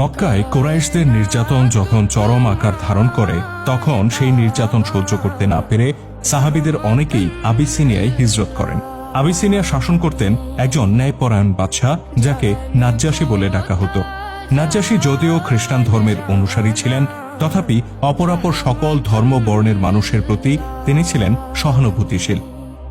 মক্কায় কোরাইশদের নির্যাতন যখন চরম আকার ধারণ করে, তখন সেই নির্যাতন সহ্য করতে না পেরে সাহাবিদের অনেকেই আবিসিনিয়ায় হিজরত করেন। আবিসিনিয়া শাসন করতেন একজন ন্যায়পরায়ণ বাদশাহ যাকে নাজ্জাসী বলে ডাকা হতো। নাজ্জাসী যদিও খ্রিস্টান ধর্মের অনুসারী ছিলেন, তথাপি অপরাপর সকল ধর্ম বর্ণের মানুষের প্রতি তিনি ছিলেন সহানুভূতিশীল।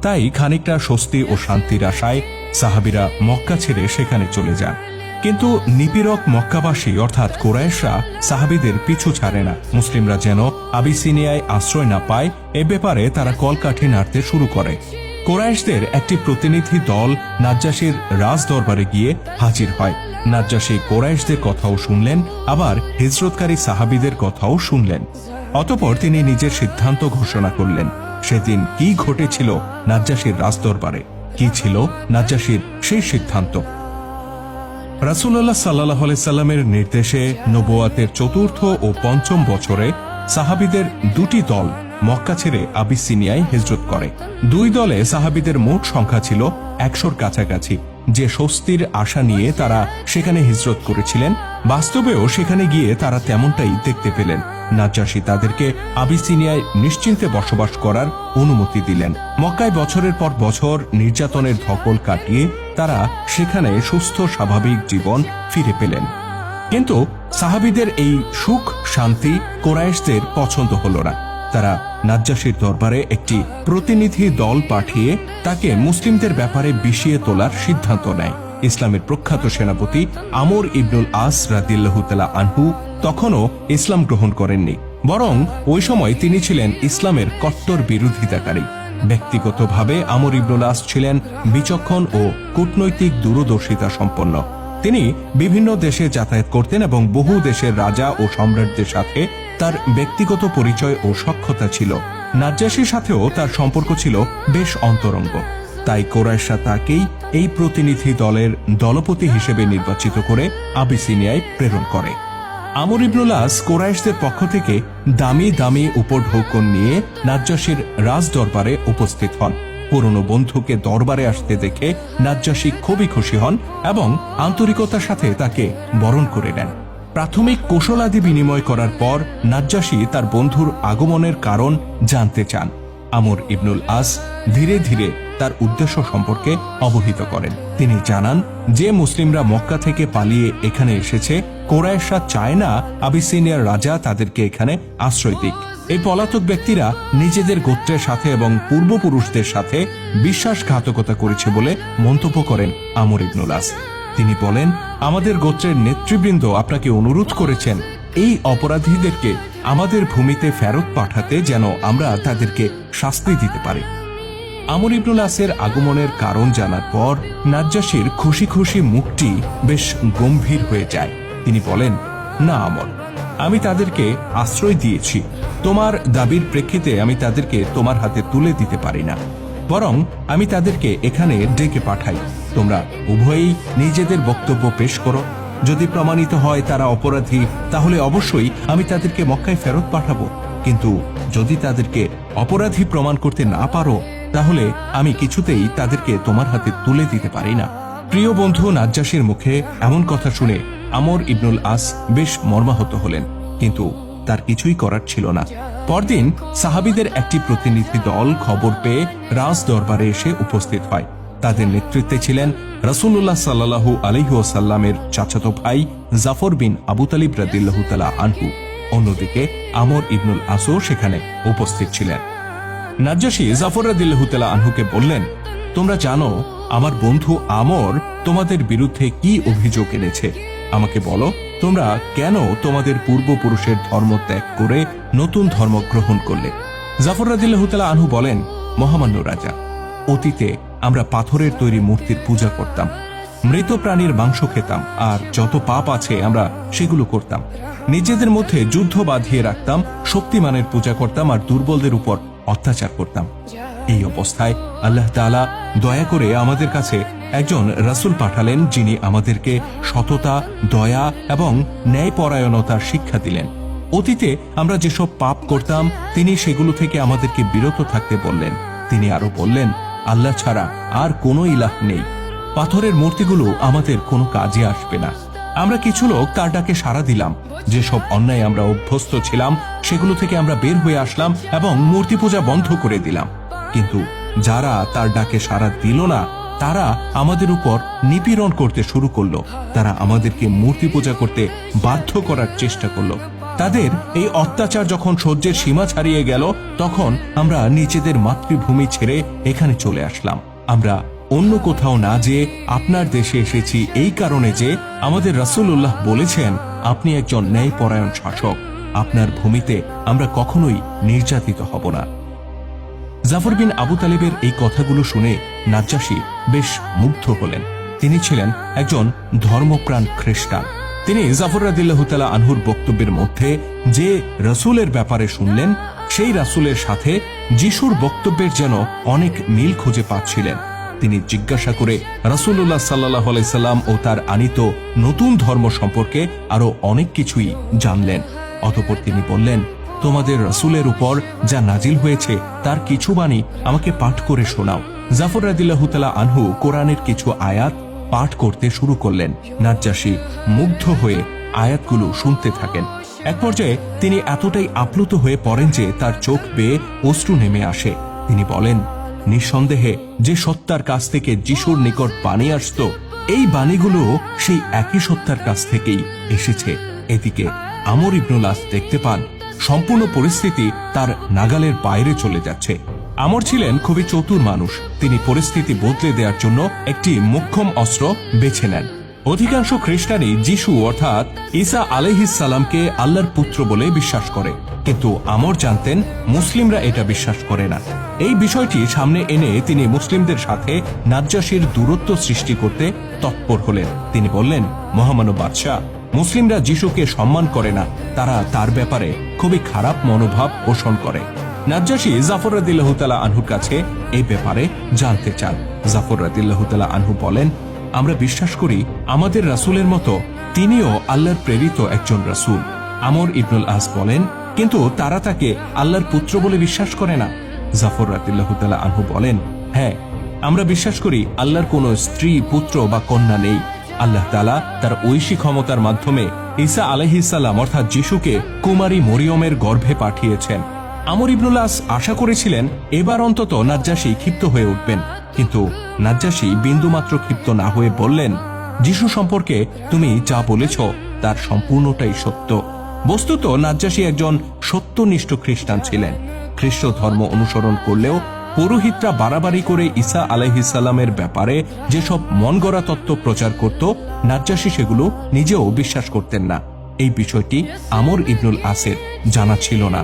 তাই খানিকটা স্বস্তি ও শান্তির আশায় সাহাবিরা মক্কা ছেড়ে সেখানে চলে যান। কিন্তু নিপীড়ক মক্কাবাসী, অর্থাৎ কোরাইশরা, সাহাবিদের পিছু ছাড়ে না। মুসলিমরা যেন আবিসিনিয়ায় আশ্রয় না পায়, এ ব্যাপারে তারা কলকাঠি নাড়তে শুরু করে। কোরাইশদের একটি প্রতিনিধি দল নাজ্জাসীর রাজ দরবারে গিয়ে হাজির হয়। নাজ্জাসী কোরাইশদের কথাও শুনলেন, আবার হিজরতকারী সাহাবিদের কথাও শুনলেন। অতপর তিনি নিজের সিদ্ধান্ত ঘোষণা করলেন, সেদিন কি ঘটেছিল নাজ্জাসীর রাজদরবারে? কি ছিল নাজ্জাসীর সেই সিদ্ধান্ত? রাসুল্লাহ সাল্লাহ সাল্লামের নির্দেশে নবোয়াতের চতুর্থ ও পঞ্চম বছরে সাহাবিদের দুটি দল মক্কা ছেড়ে আবিসিনিয়ায় হিজরত করে। দুই দলে সাহাবিদের মোট সংখ্যা ছিল একশোর কাছাকাছি। যে স্বস্তির আশা নিয়ে তারা সেখানে হিজরত করেছিলেন, বাস্তবেও সেখানে গিয়ে তারা তেমনটাই দেখতে পেলেন। নাজ্জাসী তাদেরকে আবিসিনিয়ায় নিশ্চিন্তে বসবাস করার অনুমতি দিলেন। মক্কায় বছরের পর বছর নির্যাতনের ধকল কাটিয়ে তারা সেখানে সুস্থ, স্বাভাবিক জীবন ফিরে পেলেন। কিন্তু সাহাবিদের এই সুখ, শান্তি কোরাইশদের পছন্দ হল না। তারা নাজ্জাসীর দরবারে একটি প্রতিনিধি দল পাঠিয়ে তাকে মুসলিমদের ব্যাপারে বিষিয়ে তোলার সিদ্ধান্ত নেয়। ইসলামের প্রখ্যাত সেনাপতি আমর ইবনুল আস রাদিল্লাহুতালা আনহু তখনও ইসলাম গ্রহণ করেননি। বরং ওই সময় তিনি ছিলেন ইসলামের কট্টর বিরোধিতাকারী। ব্যক্তিগতভাবে আমর ইবনুল আস ছিলেন বিচক্ষণ ও কূটনৈতিক দূরদর্শিতা সম্পন্ন। তিনি বিভিন্ন দেশে যাতায়াত করতেন এবং বহু দেশের রাজা ও সম্রাটদের সাথে তার ব্যক্তিগত পরিচয় ও সক্ষতা ছিল। নাজ্জাসীর সাথেও তার সম্পর্ক ছিল বেশ অন্তরঙ্গ। তাই কোরাইশা তাকেই এই প্রতিনিধি দলের দলপতি হিসেবে নির্বাচিত করে আবিসিনিয়ায় প্রেরণ করে। আমর ইবনুলাস কোরাইশদের পক্ষ থেকে দামি দামি উপঢৌকন নিয়ে নাজ্জাসীর রাজ দরবারে উপস্থিত হন। পুরনো বন্ধুকে দরবারে আসতে দেখে নাজ্জাসী খুবই খুশি হন এবং আন্তরিকতার সাথে তাকে বরণ করে নেন। প্রাথমিক কৌশলাদি বিনিময় করার পর নাজ্জাসী তার বন্ধুর আগমনের কারণ জানতে চান। আমর ইবনুল আস ধীরে ধীরে তার উদ্দেশ্য সম্পর্কে অবহিত করেন। তিনি জানান, যে মুসলিমরা মক্কা থেকে পালিয়ে এখানে এসেছে কোরাইশা চায় না আবিসিনিয়ার রাজা তাদেরকে এখানে আশ্রয় দিক। এই পলাতক ব্যক্তিরা নিজেদের গোত্রের সাথে এবং পূর্বপুরুষদের সাথে বিশ্বাসঘাতকতা করেছে বলে মন্তব্য করেন আমর ইবনুল আস। তিনি বলেন, আমাদের গোত্রের নেতৃবৃন্দ আপনাকে অনুরোধ করেছেন, এই অপরাধীদেরকে আমাদের ভূমিতে ফেরত পাঠাতে যেন আমরা তাদেরকে শাস্তি দিতে পারি। আমর ইবনুল আসের আগমনের কারণ জানার পর নাজ্জাসীর খুশি খুশি মুখটি বেশ গম্ভীর হয়ে যায়। তিনি বলেন, না, আমর, আমি তাদেরকে আশ্রয় দিয়েছি। তোমার দাবির প্রেক্ষিতে আমি তাদেরকে তোমার হাতে তুলে দিতে পারি না। বরং আমি তাদেরকে এখানে ডেকে পাঠাই। তোমরা উভয়েই নিজেদের বক্তব্য পেশ করো। যদি প্রমাণিত হয় তারা অপরাধী, তাহলে অবশ্যই আমি তাদেরকে মক্কায় ফেরত পাঠাবো। কিন্তু যদি তাদেরকে অপরাধী প্রমাণ করতে না পারো, তাহলে আমি কিছুতেই তাদেরকে তোমার হাতে তুলে দিতে পারি না। প্রিয় বন্ধু নাজ্জাসীর মুখে এমন কথা শুনে আমর ইবনুল আস বেশ মর্মাহত হলেন। কিন্তু তার কিছুই করার ছিল না। পরদিন সাহাবিদের একটি প্রতিনিধি দল খবর পেয়ে রাজ দরবারে এসে উপস্থিত হয়। তাদের নেতৃত্বে ছিলেন রসুল্লাহ সাল্লাহু আলহিউসাল্লামের চাচাতো ভাই জাফর বিন আবু তালিব রাদিল্লাহু তালা আনহু। অন্যদিকে আমর ইবনুল আসও সেখানে উপস্থিত ছিলেন। নাজ্জাসী জাফর রাদিল্লাহু তালা আনহুকে বললেন, তোমরা জানো, আমার বন্ধু আমর তোমাদের বিরুদ্ধে কি অভিযোগ এনেছে? আমাকে বলো, তোমরা কেন তোমাদের পূর্বপুরুষের ধর্ম ত্যাগ করে নতুন ধর্ম গ্রহণ করলে? জাফর রাদিল্লাহু তালা আনহু বলেন, মহামান্য রাজা, অতীতে আমরা পাথরের তৈরি মূর্তির পূজা করতাম, মৃত প্রাণীর মাংস খেতাম, আর যত পাপ আছে আমরা সেগুলো করতাম। নিজেদের মধ্যে যুদ্ধ বাঁধিয়ে রাখতাম, শক্তিমানের পূজা করতাম, আর দুর্বলদের উপর অত্যাচার করতাম। এই অবস্থায় আল্লাহ দয়া করে আমাদের কাছে একজন রাসূল পাঠালেন যিনি আমাদেরকে সততা, দয়া এবং ন্যায়পরায়ণতার শিক্ষা দিলেন। অতীতে আমরা যেসব পাপ করতাম, তিনি সেগুলো থেকে আমাদেরকে বিরত থাকতে বললেন। তিনি আরও বললেন, আল্লাহ ছাড়া আর কোনো ইলাহ নেই। পাথরের মূর্তিগুলো আমাদের কোনো কাজে আসবে না। আমরা কিছু লোক তার ডাকে সাড়া দিলাম। যেসব অন্যায় আমরা অভ্যস্ত ছিলাম, সেগুলো থেকে আমরা বের হয়ে আসলাম এবং মূর্তি পূজা বন্ধ করে দিলাম। কিন্তু যারা তার ডাকে সাড়া দিল না তারা আমাদের উপর নিপীড়ন করতে শুরু করল। তারা আমাদেরকে মূর্তি পূজা করতে বাধ্য করার চেষ্টা করল। তাদের এই অত্যাচার যখন সহ্যের সীমা ছাড়িয়ে গেল, তখন আমরা নিজেদের মাতৃভূমি ছেড়ে এখানে চলে আসলাম। আমরা অন্য কোথাও না যে আপনার দেশে এসেছি এই কারণে যে আমাদের রাসূলুল্লাহ বলেছেন, আপনি একজন ন্যায়পরায়ণ শাসক। আপনার ভূমিতে আমরা কখনোই নির্যাতিত হব না। জাফর বিন আবু তালেবের এই কথাগুলো শুনে নাজ্জাসী বেশ মুগ্ধ হলেন। তিনি ছিলেন একজন ধর্মপ্রাণ খ্রিস্টান। তিনি জাফর রাদিল্লাহ তালা আনহুর বক্তব্যের মধ্যে যে রসুলের ব্যাপারে শুনলেন, সেই রাসূলের সাথে যিশুর বক্তব্যের যেন অনেক মিল খুঁজে পাচ্ছিলেন। তিনি জিজ্ঞাসা করে রাসূলুল্লাহ সাল্লাহ আলাইসাল্লাম ও তার আনিত নতুন ধর্ম সম্পর্কে আরও অনেক কিছুই জানলেন। অতপর তিনি বললেন তোমাদের রসুলের উপর যা নাজিল হয়েছে, তার কিছু বাণী আমাকে পাঠ করে শোনাও। জাফর রাদিল্লাহুতালা আনহু কোরআনের কিছু আয়াত পাঠ করতে শুরু করলেন। নাজ্জাসী মুগ্ধ হয়ে আয়াতগুলো শুনতে থাকেন। এক পর্যায়ে তিনি এতটাই আপ্লুত হয়ে পড়েন যে তার চোখ বেয়ে অশ্রু নেমে আসে। তিনি বলেন, নিঃসন্দেহে যে সত্তার কাছ থেকে যিশুর নিকট বাণী আসত, এই বাণীগুলো সেই একই সত্তার কাছ থেকেই এসেছে। এদিকে আমর ইবনুল আস দেখতে পান সম্পূর্ণ পরিস্থিতি তার নাগালের বাইরে চলে যাচ্ছে। আমর ছিলেন খুবই চতুর মানুষ। তিনি পরিস্থিতি বদলে দেওয়ার জন্য একটি মোক্ষম অস্ত্র বেছে নেন। অধিকাংশ খ্রিস্টানই যিশু, অর্থাৎ ঈসা আলহিসাল্লামকে আল্লাহর পুত্র বলে বিশ্বাস করে। কিন্তু আমর জানতেন মুসলিমরা এটা বিশ্বাস করে না। এই বিষয়টি সামনে এনে তিনি মুসলিমদের সাথে নাজ্জাসীর দূরত্ব সৃষ্টি করতে তৎপর হলেন। তিনি বললেন, মহামানব বাদশাহ মুসলিমরা যিশুকে সম্মান করে না, তারা তার ব্যাপারে খুবই খারাপ মনোভাব পোষণ করে। নাজ্জাসী জাফর রাদিল্লাহতালা আনহুর কাছে এই ব্যাপারে জানতে চান। জাফর রাদিল্লাহতালা আনহু বলেন, আমরা বিশ্বাস করি আমাদের রাসূলের মতো তিনিও আল্লাহর প্রেরিত একজন রাসূল। আমর ইবনুল আস বলেন, কিন্তু তারা তাকে আল্লাহর পুত্র বলে বিশ্বাস করে না। জাফর রাদিল্লাহতালা আনহু বলেন হ্যাঁ আমরা বিশ্বাস করি আল্লাহর কোনো স্ত্রী, পুত্র বা কন্যা নেই। আল্লাহ তালা তার ঐশী ক্ষমতার মাধ্যমে ঈসা আলহিসাল্লাম অর্থাৎ যিশুকে কুমারী মরিয়মের গর্ভে পাঠিয়েছেন। আমর ইবনুল্লাস আশা করেছিলেন, এবার অন্তত নাজ্জাসী ক্ষিপ্ত হয়ে উঠবেন। কিন্তু নাজ্জাসী বিন্দুমাত্র ক্ষিপ্ত না হয়ে বললেন, যিশু সম্পর্কে তুমি যা বলেছ, তার সম্পূর্ণটাই সত্য। বস্তুত নাজ্জাসী একজন সত্যনিষ্ঠ খ্রিস্টান ছিলেন। খ্রিস্ট ধর্ম অনুসরণ করলেও পুরোহিতরা বাড়াবাড়ি করে ঈসা আলাইহিসাল্লামের ব্যাপারে যেসব মন গড়া তত্ত্ব প্রচার করত, নাজ্জাসী সেগুলো নিজেও বিশ্বাস করতেন না। এই বিষয়টি আমর ইবনুল আসের জানা ছিল না।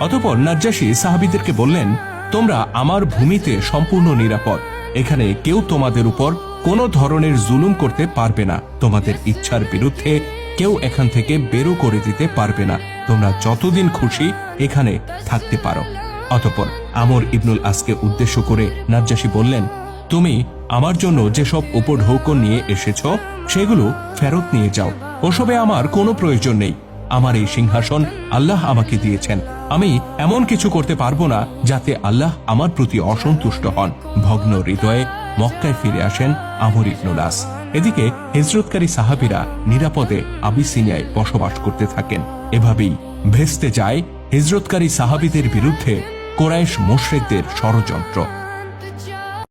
অতপর নাজ্জাসী সাহাবিদেরকে বললেন, তোমরা আমার ভূমিতে সম্পূর্ণ নিরাপদ। এখানে কেউ তোমাদের উপর কোনো ধরনের জুলুম করতে পারবে না। তোমাদের ইচ্ছার বিরুদ্ধে কেউ এখান থেকে বেরো করে দিতে পারবে না। তোমরা যতদিন খুশি এখানে থাকতে পারো। অতপর আমর ইবনুল আসকে উদ্দেশ্য করে নাজ্জাসী বললেন, তুমি আমার জন্য যেসব উপর উপঢৌকন নিয়ে এসেছ, সেগুলো ফেরত নিয়ে যাও। ওসবে আমার কোনো প্রয়োজন নেই। আমার এই সিংহাসন আল্লাহ আমাকে দিয়েছেন। আমি এমন কিছু করতে পারব না যাতে আল্লাহ আমার প্রতি অসন্তুষ্ট হন। ভগ্ন হৃদয়ে মক্কায় ফিরে আসেন আমর ইবনুল আস। এদিকে হিজরতকারী সাহাবিরা নিরাপদে আবিসিনিয়ায় বসবাস করতে থাকেন। এভাবেই ভেস্তে যায় হিজরতকারী সাহাবিদের বিরুদ্ধে কোরাইশ মোশরেকদের ষড়যন্ত্র।